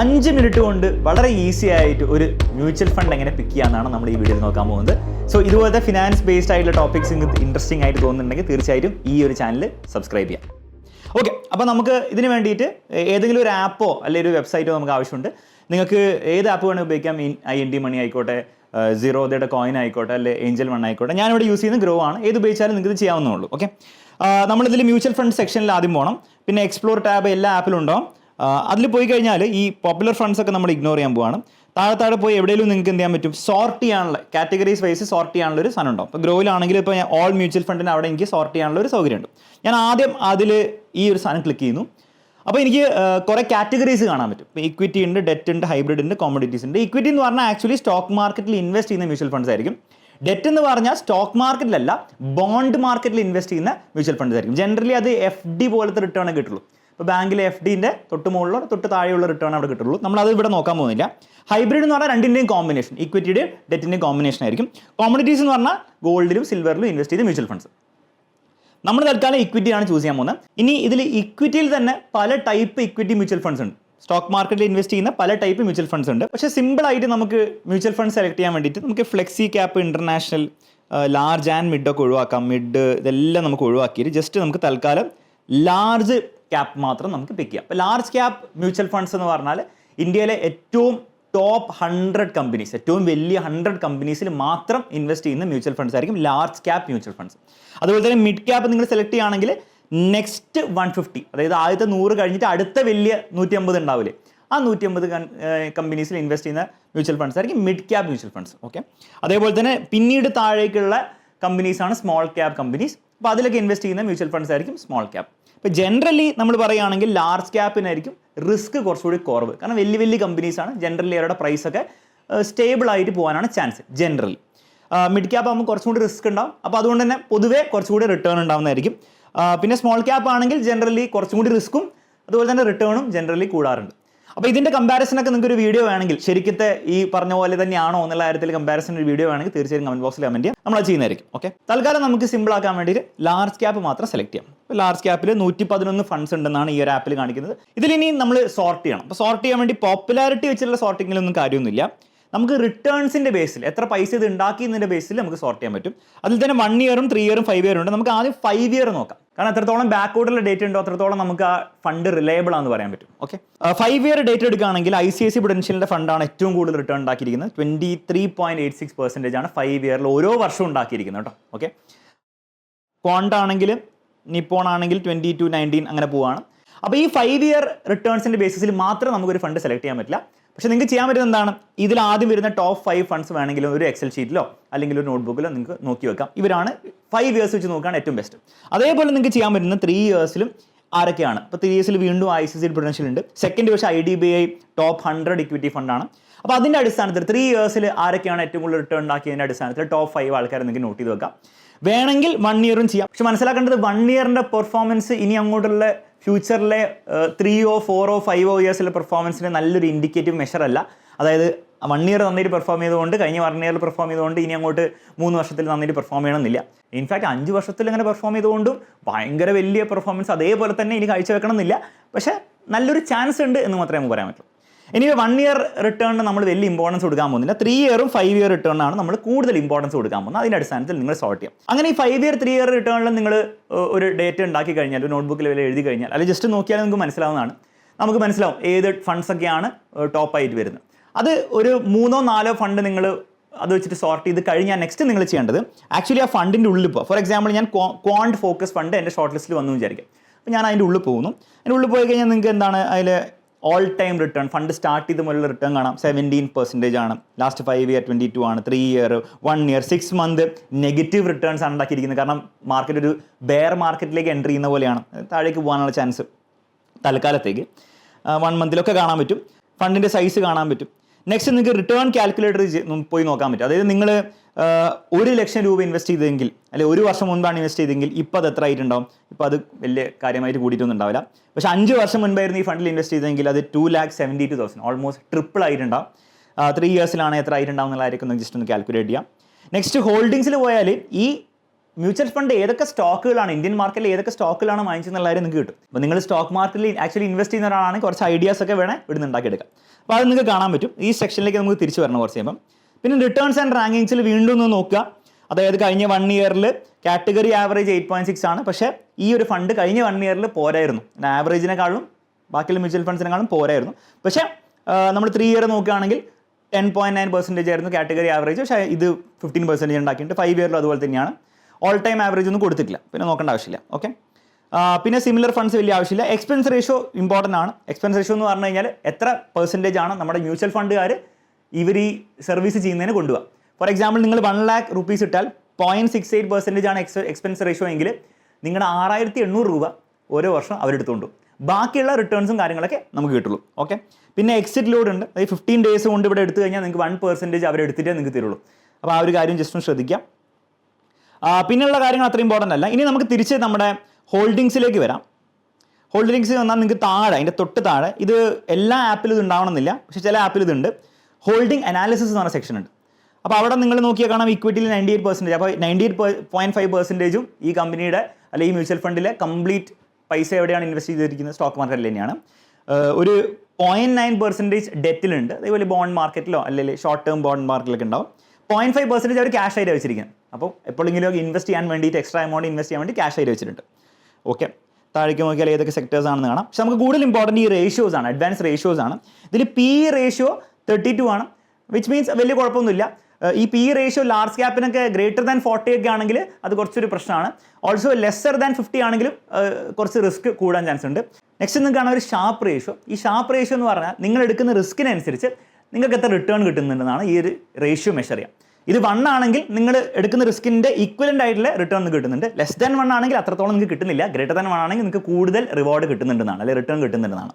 അഞ്ച് മിനിറ്റ് കൊണ്ട് വളരെ ഈസി ആയിട്ട് ഒരു മ്യൂച്വൽ ഫണ്ട് എങ്ങനെ പിക്ക് ചെയ്യാന്നാണ് നമ്മൾ ഈ വീഡിയോയിൽ നോക്കാൻ പോകുന്നത്. സോ ഇതുപോലത്തെ ഫിനാൻസ് ബേസ്ഡ് ആയിട്ടുള്ള ടോപ്പിക്സ് നിങ്ങൾക്ക് ഇൻട്രസ്റ്റിംഗ് ആയിട്ട് തോന്നുന്നുണ്ടെങ്കിൽ തീർച്ചയായിട്ടും ഈ ഒരു ചാനൽ സബ്സ്ക്രൈബ് ചെയ്യാം. ഓക്കെ അപ്പോൾ നമുക്ക് ഇതിന് വേണ്ടിയിട്ട് ഏതെങ്കിലും ഒരു ആപ്പോ അല്ലെങ്കിൽ ഒരു വെബ്സൈറ്റോ നമുക്ക് ആവശ്യമുണ്ട്. നിങ്ങൾക്ക് ഏത് ആപ്പ് വേണമെങ്കിൽ ഉപയോഗിക്കാം. ഐ എൻ ഡി മണി ആയിക്കോട്ടെ സീറോ സീറോദയുടെ കോയിൻ ആയിക്കോട്ടെ അല്ലെങ്കിൽ ഏഞ്ചൽ മൺ ആയിക്കോട്ടെ. ഞാനിവിടെ യൂസ് ചെയ്യുന്ന ഗ്രോ ആണ്. ഏത് ഉപയോഗിച്ചാലും നിങ്ങൾക്ക് ഇത് ചെയ്യാവുന്നേ ഓക്കെ നമ്മളിതിൽ മ്യൂച്വൽ ഫണ്ട് സെക്ഷനിൽ ആദ്യം പോകണം പിന്നെ എക്സ്പ്ലോർ ടാബ് എല്ലാ ആപ്പിലും ഉണ്ടാവും. അതിൽ പോയി കഴിഞ്ഞാൽ ഈ പോപ്പുലർ ഫണ്ട്സ് ഒക്കെ നമ്മൾ ഇഗ്നോർ ചെയ്യാൻ പോവാണ്. താഴെ താഴെ പോയി എവിടെയെങ്കിലും നിങ്ങൾക്ക് എന്ത് ചെയ്യാൻ പറ്റും? സോർട്ട് ചെയ്യാനുള്ള കാറ്റഗറീസ് വൈസ് സോർട്ട് ചെയ്യാനുള്ള ഒരു സാധനം ഉണ്ടാവും. ഇപ്പോൾ ഗ്രോയിലാണെങ്കിൽ ഇപ്പോൾ ഞാൻ ഓൾ മ്യൂച്വൽ ഫണ്ടിന് അവിടെ എനിക്ക് സോർട്ട് ചെയ്യാനുള്ള ഒരു സൗകര്യമുണ്ട്. ഞാൻ ആദ്യം അതിൽ ഈ ഒരു സാധനം ക്ലിക്ക് ചെയ്യുന്നു. അപ്പോൾ എനിക്ക് കുറേ കാറ്റഗറീസ് കാണാൻ പറ്റും. ഇപ്പോൾ ഇക്വിറ്റി ഉണ്ട് ഡെറ്റ് ഉണ്ട് ഹൈബ്രിഡ് ഉണ്ട് കോമഡിറ്റീസ് ഉണ്ട്. ഇക്വിറ്റി എന്ന് പറഞ്ഞാൽ ആക്ച്വലി സ്റ്റോക്ക് മാർക്കറ്റിൽ ഇൻവെസ്റ്റ് ചെയ്യുന്ന മ്യൂച്വൽ ഫണ്ട്സ് ആയിരിക്കും. ഡെറ്റ് എന്ന് പറഞ്ഞാൽ സ്റ്റോക്ക് മാർക്കറ്റിലല്ല ബോണ്ട് മാർക്കറ്റിൽ ഇൻവെസ്റ്റ് ചെയ്യുന്ന മ്യൂച്വൽ ഫണ്ട്സ് ആയിരിക്കും. ജനറലി അത് എഫ് ഡി പോലത്തെ റിട്ടേൺ കിട്ടുള്ളൂ. ഇപ്പോൾ ബാങ്കിലെ എഫ് ഡിന്റെ തൊട്ട് മുകളിലോ തൊട്ട് താഴെയുള്ള റിട്ടേൺ അവിടെ കിട്ടുള്ളൂ. നമ്മൾ അത് ഇവിടെ നോക്കാൻ പോകുന്നില്ല. ഹൈബ്രിഡ് എന്ന് പറഞ്ഞാൽ രണ്ടിന്റെയും കോമ്പിനേഷൻ ഇക്വിറ്റിയുടെയും ഡെറ്റിന്റെയും കോമ്പിനേഷൻ ആയിരിക്കും. കോമഡിറ്റീസ് എന്ന് പറഞ്ഞാൽ ഗോൾഡിലും സിൽവറിലും ഇൻവെസ്റ്റ് ചെയ്ത മ്യൂച്വൽ ഫണ്ട്സ് നമ്മൾ തൽക്കാലം ഇക്വിറ്റിയാണ് ചൂസ് ചെയ്യാൻ പോകുന്നത്. ഇനി ഇതിൽ ഇക്വിറ്റിയിൽ തന്നെ പല ടൈപ്പ് ഇക്വിറ്റി മ്യൂച്വൽ ഫണ്ട്സ് ഉണ്ട്. സ്റ്റോക്ക് മാർക്കറ്റിൽ ഇൻവെസ്റ്റ് ചെയ്യുന്ന പല ടൈപ്പ് മ്യൂച്വൽ ഫണ്ട്സ് ഉണ്ട്. പക്ഷേ സിമ്പിൾ ആയിട്ട് നമുക്ക് മ്യൂച്വൽ ഫണ്ട് സെലക്ട് ചെയ്യാൻ വേണ്ടിയിട്ട് നമുക്ക് flexi cap international large and mid ഒക്കെ ഒഴിവാക്കാം. മിഡ് ഇതെല്ലാം നമുക്ക് ഒഴിവാക്കിയിട്ട് ജസ്റ്റ് നമുക്ക് തൽക്കാലം ലാർജ് ക്യാപ്പ് മാത്രം നമുക്ക് പിക്ക് ചെയ്യാം. അപ്പോൾ ലാർജ് ക്യാപ്പ് മ്യൂച്വൽ ഫണ്ട്സ് എന്ന് പറഞ്ഞാൽ ഇന്ത്യയിലെ ഏറ്റവും ടോപ്പ് ഹൺഡ്രഡ് കമ്പനീസ് ഏറ്റവും വലിയ ഹൺഡ്രഡ് കമ്പനീസിൽ മാത്രം ഇൻവെസ്റ്റ് ചെയ്യുന്ന മ്യൂച്വൽ ഫണ്ട്സ് ആയിരിക്കും ലാർജ് ക്യാപ്പ് മ്യൂച്വൽ ഫണ്ട്സ് അതുപോലെ തന്നെ മിഡ് ക്യാപ്പ് നിങ്ങൾ സെലക്ട് ചെയ്യുകയാണെങ്കിൽ നെക്സ്റ്റ് വൺ ഫിഫ്റ്റി അതായത് ആദ്യത്തെ നൂറ് കഴിഞ്ഞിട്ട് അടുത്ത വലിയ നൂറ്റി അമ്പത് ഉണ്ടാവില്ലേ? ആ നൂറ്റി അമ്പത് കമ്പനീസിൽ ഇൻവെസ്റ്റ് ചെയ്യുന്ന മ്യൂച്വൽ ഫണ്ട്സ് ആയിരിക്കും mid cap mutual funds okay അതേപോലെ തന്നെ പിന്നീട് താഴേക്കുള്ള കമ്പനീസാണ് സ്മോൾ ക്യാപ് കമ്പനീസ് അപ്പോൾ അതിലൊക്കെ ഇൻവെസ്റ്റ് ചെയ്യുന്ന മ്യൂച്വൽ ഫണ്ട്സ് ആയിരിക്കും സ്മോൾ ക്യാപ്പ് ഇപ്പോൾ ജനറലി നമ്മൾ പറയുകയാണെങ്കിൽ ലാർജ് ക്യാപ്പിനായിരിക്കും റിസ്ക് കുറച്ചുകൂടി കുറവ്. കാരണം വലിയ വലിയ കമ്പനീസാണ് ജനറലി അവരുടെ പ്രൈസ് ഒക്കെ സ്റ്റേബിൾ ആയിട്ട് പോകാനാണ് ചാൻസ് ജനറലി മിഡ് ക്യാപ്പ് ആകുമ്പോൾ കുറച്ചും കൂടി റിസ്ക് ഉണ്ടാവും. അപ്പോൾ അതുകൊണ്ട് തന്നെ പൊതുവേ കുറച്ചുകൂടി റിട്ടേൺ ഉണ്ടാവുന്നതായിരിക്കും. പിന്നെ സ്മോൾ ക്യാപ്പ് ആണെങ്കിൽ ജനറലി കുറച്ചും കൂടി റിസ്ക്കും അതുപോലെ തന്നെ റിട്ടേണും ജനറലി കൂടാറുണ്ട്. അപ്പോൾ ഇതിന്റെ കമ്പാരിസൺ ഒക്കെ നിങ്ങൾക്ക് ഒരു വീഡിയോ വേണമെങ്കിൽ ശരിക്കത്തെ ഈ പറഞ്ഞ പോലെ തന്നെയാണോ എന്നുള്ള കാര്യത്തിൽ കമ്പാരിസൺ ഒരു വീഡിയോ വേണമെങ്കിൽ തീർച്ചയായും കമന്റ് ബോക്സിൽ കമന്റ് ചെയ്യാം. നമ്മൾ ചെയ്യുന്നതായിരിക്കും ഓക്കെ തൽക്കാലം നമുക്ക് സിമ്പിൾ ആക്കാൻ വേണ്ടിയിട്ട് ലാർജ് ക്യാപ്പ് മാത്രം സെലക്ട് ചെയ്യാം. ലാർജ് ക്യാപ്പിൽ നൂറ്റി പതിനൊന്ന് ഫണ്ട്സ് ഉണ്ടെന്നാണ് ഈ ഒരു ആപ്പിൽ കാണിക്കുന്നത്. ഇതിലിനി നമ്മൾ സോർട്ട് ചെയ്യണം. അപ്പോൾ സോർട്ട് ചെയ്യാൻ വേണ്ടി പോപ്പുലാരിറ്റി വെച്ചിട്ടുള്ള സോർട്ടിങ്ങിലൊന്നും കാര്യമൊന്നുമില്ല. നമുക്ക് റിട്ടേൺസിന്റെ ബേസിൽ എത്ര പൈസ ഇത് ഉണ്ടാക്കി എന്നതിന്റെ ബേസിൽ നമുക്ക് സോർട്ട് ചെയ്യാൻ പറ്റും. അതിൽ തന്നെ വൺ ഇയറും ത്രീ ഇയറും ഫൈവ് ഇയറും ഉണ്ട്. നമുക്ക് ആദ്യം ഫൈവ് ഇയർ നോക്കാം. കാരണം എത്രത്തോളം ബാക്ക്വേർഡുള്ള ഡേറ്റ് ഉണ്ടോ അത്രത്തോളം നമുക്ക് ആ ഫണ്ട് റിലയബിൾ ആണെന്ന് പറയാൻ പറ്റും. ഓക്കെ ഫൈവ് ഇയർ ഡേറ്റ് എടുക്കുകയാണെങ്കിൽ ഐ സി ഐ സി പൊഡൻഷ്യലിന്റെ ഫണ്ടാണ് ഏറ്റവും കൂടുതൽ റിട്ടേൺ ഉണ്ടാക്കിയിരിക്കുന്നത്. Twenty three point eight six percentage ആണ് ഫൈവ് ഇയറിൽ ഓരോ വർഷവും ഉണ്ടാക്കിയിരിക്കുന്നത് കേട്ടോ. ഓക്കെ ക്വാണ്ട് നിപ്പോൺ ആണെങ്കിൽ ട്വന്റി ടു നയന്റീൻ അങ്ങനെ പോവാണ്. അപ്പോൾ ഈ ഫൈവ് ഇയർ റിട്ടേൺസിന്റെ ബേസിസിൽ മാത്രം നമുക്കൊരു ഫണ്ട് സെലക്ട് ചെയ്യാൻ പറ്റില്ല. പക്ഷെ നിങ്ങൾക്ക് ചെയ്യാൻ പറ്റുന്ന എന്താണ്? ഇതിൽ ആദ്യം വരുന്ന ടോപ്പ് ഫൈവ് ഫണ്ട്സ് വേണമെങ്കിലും ഒരു എക്സൽ ഷീറ്റിലോ അല്ലെങ്കിൽ ഒരു നോട്ട്ബുക്കിലോ നിങ്ങൾക്ക് നോക്കി വെക്കാം. ഇവരാണ് ഫൈവ് ഇയേഴ്സ് വെച്ച് നോക്കുകയാണ് ഏറ്റവും ബെസ്റ്റ് അതേപോലെ നിങ്ങൾക്ക് ചെയ്യാൻ പറ്റുന്ന ത്രീ ഇയേഴ്സിലും ആരൊക്കെയാണ്? ഇപ്പോൾ ത്രീ ഇയേഴ്സിൽ വീണ്ടും ഐ സി സി പ്രൊഡൻഷ്യൽ ഉണ്ട്. സെക്കൻഡ് പക്ഷേ I D B I top hundred equity ഫണ്ടാണ് അപ്പോൾ അതിന്റെ അടിസ്ഥാനത്തിൽ ത്രീ ഇയേഴ്സിൽ ആരൊക്കെയാണ് ഏറ്റവും കൂടുതൽ റിട്ടേൺ ഉണ്ടാക്കിയതിന്റെ അടിസ്ഥാനത്തിൽ ടോപ്പ് ഫൈവ് ആൾക്കാരെ നിങ്ങൾക്ക് നോട്ട് ചെയ്ത് വെക്കാം. വേണമെങ്കിൽ വൺ ഇയറും ചെയ്യാം. പക്ഷെ മനസ്സിലാക്കേണ്ടത് വൺ ഇയറിന്റെ പെർഫോമൻസ് ഇനി അങ്ങോട്ടുള്ള ഫ്യൂച്ചറിലെ ത്രീയോ ഫോറോ ഫൈവോ ഇയേഴ്സിലെ പെർഫോമൻസിന് നല്ലൊരു ഇൻഡിക്കേറ്റീവ് മെഷർ അല്ല. അതായത് വൺ ഇയർ നന്നായിട്ട് പെർഫോം ചെയ്തുകൊണ്ട് കഴിഞ്ഞ വൺ ഇയറിൽ പെർഫോം ചെയ്തുകൊണ്ട് ഇനി അങ്ങോട്ട് മൂന്ന് വർഷത്തിൽ നന്നായിട്ട് പെർഫോം ചെയ്യണമെന്നില്ല. ഇൻഫാക്ട് അഞ്ച് വർഷത്തിൽ അങ്ങനെ പെർഫോം ചെയ്തുകൊണ്ടും ഭയങ്കര വലിയ പെർഫോമൻസ് അതേപോലെ തന്നെ ഇനി കാഴ്ചവെക്കണം എന്നില്ല പക്ഷേ നല്ലൊരു ചാൻസ് ഉണ്ട് എന്ന് മാത്രമേ നമുക്ക് പറയാൻ പറ്റൂ ഇനി വൺ ഇയർ റിട്ടേണിന് നമ്മൾ വലിയ ഇമ്പോർട്ടൻസ് കൊടുക്കാൻ പോകുന്നില്ല. ത്രീ ഇയറും ഫൈവ് ഇയർ റിട്ടേണാണ് നമ്മൾ കൂടുതൽ ഇമ്പോർട്ടൻസ് കൊടുക്കാൻ പോകുന്നത്. അതിന്റെ അടിസ്ഥാനത്തിൽ നിങ്ങൾ സോർട്ട് ചെയ്യാം. അങ്ങനെ ഈ ഫൈവ് ഇയർ ത്രീ ഇയർ റിട്ടേണിൽ നിങ്ങൾ ഒരു ഡേറ്റ് ഉണ്ടാക്കി കഴിഞ്ഞാൽ ഒരു നോട്ട്ബുക്കിൽ വില എഴുതി കഴിഞ്ഞാൽ അല്ലെങ്കിൽ ജസ്റ്റ് നോക്കിയാൽ നിങ്ങൾക്ക് മനസ്സിലാവുന്നതാണ്. നമുക്ക് മനസ്സിലാവും ഏത് ഫണ്ട്സ് ഒക്കെയാണ് ടോപ്പായിട്ട് വരുന്നത്. അത് ഒരു മൂന്നോ നാലോ ഫണ്ട് നിങ്ങൾ അത് വെച്ചിട്ട് സോർട്ട് ചെയ്ത് കഴിഞ്ഞാൽ നെക്സ്റ്റ് നിങ്ങൾ ചെയ്യേണ്ടത് ആക്ച്വലി ആ ഫണ്ടിന്റെ ഉള്ളിൽ ഇപ്പോൾ ഫോർ എക്സാമ്പിൾ ഞാൻ ക്വാണ്ട് ഫോക്കസ് ഫണ്ട് എന്റെ ഷോർട്ട് ലിസ്റ്റിൽ വന്നു വിചാരിക്കും. അപ്പോൾ ഞാൻ അതിന്റെ ഉള്ളിൽ പോകുന്നു. അതിന്റെ ഉള്ളിൽ പോയി കഴിഞ്ഞാൽ നിങ്ങൾക്ക് എന്താണ് അതിൽ all time return fund start ചെയ്ത് മുതലുള്ള റിട്ടേൺ കാണാം. സെവന്റീൻ പെർസെന്റേജ് ആണ്. Last five year twenty two ആണ്. Three year one year six month negative returns ആണ് ഉണ്ടാക്കിയിരിക്കുന്നത്. കാരണം മാർക്കറ്റ് ഒരു ബെയർ മാർക്കറ്റിലേക്ക് എന്റർ ചെയ്യുന്ന പോലെയാണ്. താഴേക്ക് പോകാനുള്ള ചാൻസ് തൽക്കാലത്തേക്ക് വൺ മന്തിലൊക്കെ കാണാൻ പറ്റും. ഫണ്ടിന്റെ സൈസ് കാണാൻ പറ്റും. നെക്സ്റ്റ് നിങ്ങൾക്ക് റിട്ടേൺ കാൽക്കുലേറ്റർ പോയി നോക്കാൻ പറ്റും. അതായത് നിങ്ങൾ ഒരു ലക്ഷം രൂപ ഇൻവെസ്റ്റ് ചെയ്തെങ്കിൽ അല്ലെങ്കിൽ ഒരു വർഷം മുൻപാണ് ഇൻവെസ്റ്റ് ചെയ്തെങ്കിൽ ഇപ്പോൾ അത് എത്ര ആയിട്ടുണ്ടാവും? ഇപ്പോൾ അത് വലിയ കാര്യമായിട്ട് കൂടിയിട്ടൊന്നും ഉണ്ടാവില്ല. പക്ഷെ അഞ്ച് വർഷം മുൻപായിരുന്നു ഈ ഫണ്ടിൽ ഇൻവെസ്റ്റ് ചെയ്തെങ്കിൽ അത് two lakh seventy two thousand almost triple ആയിട്ടുണ്ടാവും ത്രീ ഇയേഴ്സിലാണ് എത്ര ആയിട്ടുണ്ടാവും എന്നുള്ളതായിരിക്കും കാര്യമൊക്കെ ജസ്റ്റ് ഒന്ന് കാൽക്കുലേറ്റ് ചെയ്യാം. നെക്സ്റ്റ് ഹോൾഡിങ്സിൽ പോയാൽ ഈ മ്യൂച്വൽ ഫണ്ട് ഏതൊക്കെ സ്റ്റോക്കുകളാണ് ഇന്ത്യൻ മാർക്കറ്റിൽ ഏതൊക്കെ സ്റ്റോക്കുകളാണ് വാങ്ങിച്ചെന്നുള്ള കാര്യം നിങ്ങൾക്ക് കിട്ടും. നിങ്ങൾ സ്റ്റോക്ക് മാർക്കറ്റിൽ ആക്ച്വലി ഇൻവെസ്റ്റ് ചെയ്യുന്ന ഒരാളാണെങ്കിൽ കുറച്ച് ഐഡിയാസ് ഒക്കെ വേണേൽ നിന്ന് ഉണ്ടാക്കിയെടുക്കാം. അപ്പോൾ അത് നിങ്ങൾക്ക് കാണാൻ പറ്റും. ഈ സെക്ഷനിലേക്ക് നമുക്ക് തിരിച്ചു വരണം കുറച്ച് കഴിയുമ്പം. പിന്നെ റിട്ടേൺസ് ആൻഡ് റാങ്കിങ്സിൽ വീണ്ടും ഒന്ന് നോക്കുക. അതായത് കഴിഞ്ഞ വൺ ഇയറിൽ category average eight point six ആണ്. പക്ഷേ ഈ ഒരു ഫണ്ട് കഴിഞ്ഞ വൺ ഇയറിൽ പോരായിരുന്നു. ആവറേജിനെക്കാളും ബാക്കിയുള്ള മ്യൂച്വൽ ഫണ്ട്സിനെക്കാളും പോരായിരുന്നു. പക്ഷേ നമ്മൾ ത്രീ ഇയർ നോക്കുകയാണെങ്കിൽ ടെൻ പോയിന്റ് നയൻ പെർസെന്റേജ് ആയിരുന്നു കാറ്റഗറി ആവറേജ് പക്ഷേ ഇത് ഫിഫ്റ്റീൻ പെർസെന്റേജ് ഉണ്ടാക്കിയിട്ടുണ്ട്. ഫൈവ് ഇയറിലും അതുപോലെ തന്നെയാണ്. ഓൾ ടൈം ആവറേജ് ഒന്നും കൊടുത്തിട്ടില്ല. പിന്നെ നോക്കേണ്ട ആവശ്യമില്ല. ഓക്കെ പിന്നെ സിമിലർ ഫണ്ട്സ് വലിയ ആവശ്യമില്ല. എക്സ്പെൻസ് റേഷ്യോ ഇമ്പോർട്ടന്റ് ആണ്. എക്സ്പെൻസ് റേഷ്യോ എന്ന് പറഞ്ഞു കഴിഞ്ഞാൽ എത്ര പെർസെന്റേജ് ആണ് നമ്മുടെ മ്യൂച്വൽ ഫണ്ടുകാർ ഇവർ ഈ സർവീസ് ചെയ്യുന്നതിന് കൊണ്ടുപോകുക ഫോർ എക്സാമ്പിൾ നിങ്ങൾ വൺ ലാക്ക് റുപ്പീസ് ഇട്ടാൽ പോയിന്റ് സിക്സ് എയ്റ്റ് പെർസെന്റേജ് ആണ് എക്സ് എക്സ്പെൻസ് റേഷ്യോ എങ്കിൽ നിങ്ങളുടെ ആറായിരത്തി എണ്ണൂറ് രൂപ ഓരോ വർഷം അവരെടുത്തുകൊണ്ട്. ബാക്കിയുള്ള റിട്ടേൺസും കാര്യങ്ങളൊക്കെ നമുക്ക് കിട്ടുള്ളൂ. ഓക്കെ പിന്നെ എക്സിറ്റ് ലോഡ് ഉണ്ട്. അതായത് ഫിഫ്റ്റീൻ ഡേയ്സ് കൊണ്ട് ഇവിടെ എടുത്തു കഴിഞ്ഞാൽ നിങ്ങൾക്ക് വൺ പെർസെന്റേജ് അവരെടുത്തിട്ടേ നിങ്ങൾക്ക് തരുള്ളൂ. അപ്പോൾ ആ ഒരു കാര്യം ജസ്റ്റ് ഒന്ന് ശ്രദ്ധിക്കാം. പിന്നെയുള്ള കാര്യങ്ങൾ അത്ര ഇമ്പോർട്ടന്റ് അല്ല. ഇനി നമുക്ക് തിരിച്ച് നമ്മുടെ ഹോൾഡിങ്സിലേക്ക് വരാം. ഹോൾഡിങ്സ് വന്നാൽ നിങ്ങൾക്ക് താഴെ അതിന്റെ തൊട്ട് താഴെ ഇത് എല്ലാ ആപ്പിലും ഇത് ഉണ്ടാവണമെന്നില്ല. പക്ഷേ ചില ആപ്പിൽ ഇതുണ്ട്. ഹോൾഡിംഗ് അനാലിസിസ് എന്ന് പറഞ്ഞ സെക്ഷൻ ഉണ്ട്. അപ്പോൾ അവിടെ നിങ്ങൾ നോക്കിയാൽ കാണാം ഇക്വിറ്റിയിൽ നയന്റി എയ്റ്റ് പെർസെന്റേജ് അപ്പോൾ നയന്റി എയ്റ്റ് പോയിന്റ് ഫൈവ് പെർസെന്റേജും ഈ കമ്പനിയുടെ അല്ലെങ്കിൽ ഈ മ്യൂച്വൽ ഫണ്ടിലെ കംപ്ലീറ്റ് പൈസ എവിടെയാണ് ഇൻവെസ്റ്റ് ചെയ്തിരിക്കുന്നത്? സ്റ്റോക്ക് മാർക്കറ്റിൽ തന്നെയാണ്. ഒരു പോയിന്റ് നയൻ പെർസെന്റേജ് ഡെറ്റിലുണ്ട് അതേപോലെ ബോണ്ട് മാർക്കറ്റിലോ അല്ലെങ്കിൽ ഷോർട്ട് ടേം ബോണ്ട് മാർക്കറ്റിലൊക്കെ ഉണ്ടാവും. പോയിന്റ് ഫൈവ് പെർസെന്റേജ് അവർ ക്യാഷ് ആയിട്ട് വെച്ചിരിക്കുന്നത് അപ്പോൾ എപ്പോഴെങ്കിലും ഇൻവെസ്റ്റ് ചെയ്യാൻ വേണ്ടിയിട്ട് എക്സ്ട്രാ എമൗണ്ട് ഇൻവെസ്റ്റ് ചെയ്യാൻ വേണ്ടി ക്യാഷ് ആയിട്ട് വെച്ചിട്ടുണ്ട്. ഓക്കെ താഴേക്ക് നോക്കിയാൽ ഏതൊക്കെ സെക്ടേഴ്സ് ആണെന്ന് കാണാം. പക്ഷെ നമുക്ക് കൂടുതൽ ഇമ്പോർട്ടന്റ് ഈ റേഷ്യോസ് ആണ് അഡ്വാൻസ് റേഷ്യോസ് ആണ്. ഇതിൽ പി റേഷ്യോ തേർട്ടി ടു ആണ് വിച്ച് മീൻസ് വലിയ കുഴപ്പമൊന്നുമില്ല. ഈ പി റേഷ്യോ ലാർജ് ക്യാപ്പിനൊക്കെ ഗ്രേറ്റർ ദാൻ ഫോർട്ടി ഒക്കെ ആണെങ്കിൽ അത് കുറച്ചൊരു പ്രശ്നമാണ്. ഓൾസോ ലെസ്സർ ദാൻ ഫിഫ്റ്റി ആണെങ്കിലും കുറച്ച് റിസ്ക് കൂടാൻ ചാൻസ് ഉണ്ട്. നെക്സ്റ്റ് നിങ്ങൾക്ക് കാണാൻ ഒരു ഷാർപ്പ് റേഷ്യോ ഈ ഷാർപ്പ് റേഷ്യോ എന്ന് പറഞ്ഞാൽ നിങ്ങൾ എടുക്കുന്ന റിസ്കിനനുസരിച്ച് നിങ്ങൾക്ക് എത്ര റിട്ടേൺ കിട്ടുന്നുണ്ടെന്നാണ് ഈ ഒരു റേഷ്യോ മെഷർ ചെയ്യാം. ഇത് വൺ ആണെങ്കിൽ നിങ്ങൾ എടുക്കുന്ന റിസ്കിന്റെ ഈക്വലന്റ് ആയിട്ടുള്ള റിട്ടേൺ കിട്ടുന്നുണ്ട്. ലെസ് ദാൻ വൺ ആണെങ്കിൽ അത്രത്തോളം നിങ്ങൾക്ക് കിട്ടുന്നില്ല. ഗ്രേറ്റർ ദാൻ വൺ ആണെങ്കിൽ നിങ്ങൾക്ക് കൂടുതൽ റിവാർഡ് കിട്ടുന്നുണ്ടെന്നാണ് അല്ലെങ്കിൽ റിട്ടേൺ കിട്ടുന്നുണ്ടെന്നാണ്.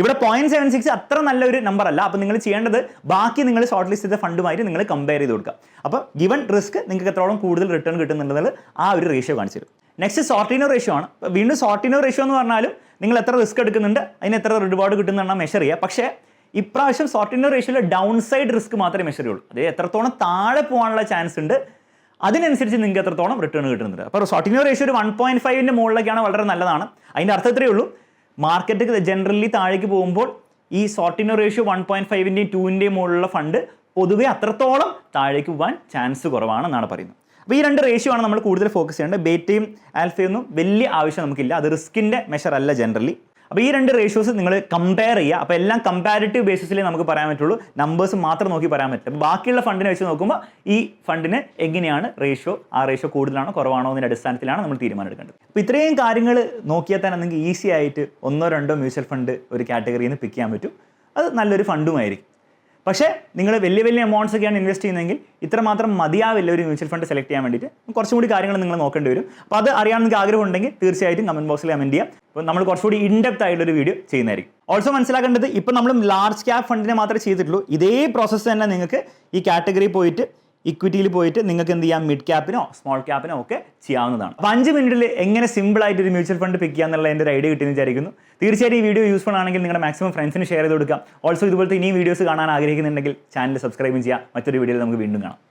ഇവിടെ പോയിന്റ് സെവൻ സിക്സ് അത്ര നല്ലൊരു നമ്പർ അല്ല. അപ്പോൾ നിങ്ങൾ ചെയ്യേണ്ടത് ബാക്കി നിങ്ങൾ ഷോർട്ട് ലിസ്റ്റ് ചെയ്ത ഫണ്ടുമായിട്ട് നിങ്ങൾ കമ്പയർ ചെയ്ത് കൊടുക്കുക. അപ്പോൾ ഗിവൺ റിസ്ക് നിങ്ങൾക്ക് എത്രത്തോളം കൂടുതൽ റിട്ടേൺ കിട്ടുന്നുണ്ടെന്നുള്ളത് ആ ഒരു റേഷ്യോ കാണിച്ചു തരും. നെക്സ്റ്റ് സോർട്ടിനോ റേഷ്യോ ആണ്. വീണ്ടും സോർട്ടിനോ റേഷ്യോ എന്ന് പറഞ്ഞാലും നിങ്ങൾ എത്ര റിസ്ക് എടുക്കുന്നുണ്ട് അതിന് എത്ര റിവാർഡ് കിട്ടുന്നതാണ് മെഷർ ചെയ്യുക. പക്ഷേ ഇപ്രാവശ്യം സോർട്ടിനോ റേഷ്യോയിലെ ഡൗൺ സൈഡ് റിസ്ക് മാത്രമേ മെഷർ ചെയ്യുള്ളൂ. അതായത് എത്രത്തോളം താഴെ പോകാനുള്ള ചാൻസ് ഉണ്ട് അതിനനുസരിച്ച് നിങ്ങൾക്ക് എത്രത്തോളം റിട്ടേൺ കിട്ടുന്നുണ്ട്. അപ്പോൾ സോർട്ടിനോ റേഷ്യോ ഒരു വൺ പോയിന്റ് ഫൈവിന്റെ മുകളിലേക്കാണ് വളരെ നല്ലതാണ്. അതിന്റെ അർത്ഥം ഇത്രയേ ഉള്ളൂ. മാർക്കറ്റ് ജനറലി താഴേക്ക് പോകുമ്പോൾ ഈ സോർട്ടിനോ റേഷ്യോ വൺ പോയിന്റ് ഫൈവിന്റെയും ടൂവിന്റെയും മുകളിലുള്ള ഫണ്ട് പൊതുവെ അത്രത്തോളം താഴേക്ക് പോകാൻ ചാൻസ് കുറവാണെന്നാണ് പറയുന്നത്. അപ്പോൾ ഈ രണ്ട് റേഷ്യോ ആണ് നമ്മൾ കൂടുതൽ ഫോക്കസ് ചെയ്യേണ്ടത്. ബേറ്റയും ആൽഫയൊന്നും വലിയ ആവശ്യം നമുക്കില്ല. അത് റിസ്കിന്റെ മെഷർ അല്ല ജനറലി അപ്പോൾ ഈ രണ്ട് റേഷ്യോസ് നിങ്ങൾ കമ്പയർ ചെയ്യുക. അപ്പോൾ എല്ലാം കമ്പാരിറ്റീവ് ബേസിസിലേ നമുക്ക് പറയാൻ പറ്റുള്ളൂ. നമ്പേഴ്സ് മാത്രം നോക്കി പറയാൻ പറ്റില്ല. ബാക്കിയുള്ള ഫണ്ടിനെ വെച്ച് നോക്കുമ്പോൾ ഈ ഫണ്ടിന് എങ്ങനെയാണ് റേഷ്യോ ആ റേഷ്യോ കൂടുതലാണോ കുറവാണോ എന്നതിന്റെ അടിസ്ഥാനത്തിലാണ് നമ്മൾ തീരുമാനം എടുക്കേണ്ടത്. അപ്പോൾ ഇത്രയും കാര്യങ്ങൾ നോക്കിയാൽ തന്നെ നിങ്ങൾക്ക് ഈസി ആയിട്ട് ഒന്നോ രണ്ടോ മ്യൂച്വൽ ഫണ്ട് ഒരു കാറ്റഗറിയിൽ നിന്ന് പിക്ക് ചെയ്യാൻ പറ്റും. അത് നല്ലൊരു ഫണ്ടുമായിരിക്കും പക്ഷേ നിങ്ങൾ വലിയ വലിയ എമൗണ്ട്സ് ഒക്കെയാണ് ഇൻവെസ്റ്റ് ചെയ്യുന്നതെങ്കിൽ ഇത്രമാത്രം മതിയാവില്ല ഒരു മ്യൂച്വൽ ഫണ്ട് സെലക്ട് ചെയ്യാൻ വേണ്ടിയിട്ട്. കുറച്ചും കൂടി കാര്യങ്ങൾ നിങ്ങൾ നോക്കേണ്ടി വരും. അപ്പോൾ അത് അറിയാൻ നിങ്ങൾക്ക് ആഗ്രഹം ഉണ്ടെങ്കിൽ തീർച്ചയായിട്ടും കമന്റ് ബോക്സിൽ കമന്റ് ചെയ്യാം. അപ്പോൾ നമ്മൾ കുറച്ചുകൂടി ഇൻഡെപ്റ്റ് ആയിട്ടുള്ള ഒരു വീഡിയോ ചെയ്യുന്നതായിരിക്കും. ഓൾസോ മനസ്സിലാക്കേണ്ടത് ഇപ്പം നമ്മൾ ലാർജ് ക്യാപ് ഫണ്ടിനെ മാത്രമേ ചെയ്തിട്ടുള്ളൂ. ഇതേ പ്രോസസ്സ് തന്നെ നിങ്ങൾക്ക് ഈ കാറ്റഗറി പോയിട്ട് ഇക്വിറ്റിയിൽ പോയിട്ട് നിങ്ങൾക്ക് എന്ത് ചെയ്യാം മിഡ് ക്യാപ്പിനോ സ്മോൾ ക്യാപ്പിനോ ഒക്കെ ചെയ്യാവുന്നതാണ്. അപ്പോൾ അഞ്ച് മിനിറ്റിൽ എങ്ങനെ സിമ്പിൾ ആയിട്ട് ഒരു മ്യൂച്വൽ ഫണ്ട് പിക്ക് ചെയ്യാന്നുള്ള എന്റെ ഒരു ഐഡിയ കിട്ടിയെന്ന് വിചാരിക്കുന്നു. തീർച്ചയായിട്ടും ഈ വീഡിയോ യൂസ്ഫുൾ ആണെങ്കിൽ നിങ്ങളുടെ മാക്സിമം ഫ്രണ്ട്സിന് ഷെയർ ചെയ്ത് കൊടുക്കാം. ഓൾസോ ഇതുപോലത്തെ ഇനിയും വീഡിയോസ് കാണാൻ ആഗ്രഹിക്കുന്നുണ്ടെങ്കിൽ ചാനൽ സബ്സ്ക്രൈബ് ചെയ്യാം. മറ്റൊരു വീഡിയോയിൽ നമുക്ക് വീണ്ടും കാണാം.